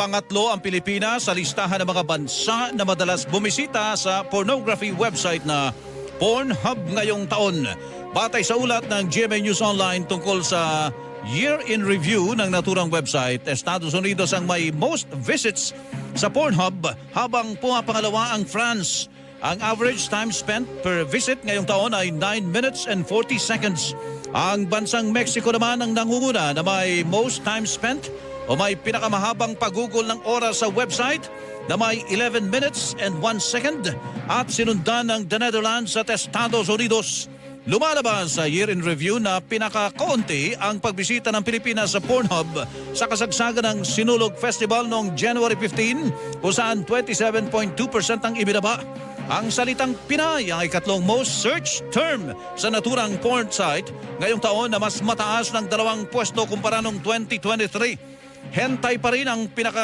pangatlo ang Pilipinas sa listahan ng mga bansa na madalas bumisita sa pornography website na Pornhub ngayong taon. Batay sa ulat ng GMA News Online tungkol sa Year in Review ng naturang website, Estados Unidos ang may most visits sa Pornhub habang pumapangalawa ang France. Ang average time spent per visit ngayong taon ay 9 minutes and 40 seconds. Ang bansang Mexico naman ang nangunguna na may most time spent o may pinakamahabang pagugol ng oras sa website na may 11 minutes and 1 second at sinundan ng The Netherlands at Estados Unidos. Lumalabas sa year in review na pinakakonti ang pagbisita ng Pilipinas sa Pornhub sa kasagsagan ng Sinulog Festival noong January 15 kung saan 27.2% ang ibinaba. Ang salitang Pinay ang ikatlong most searched term sa naturang porn site ngayong taon na mas mataas ng dalawang pwesto kumpara noong 2023. Hentay pa rin ang pinaka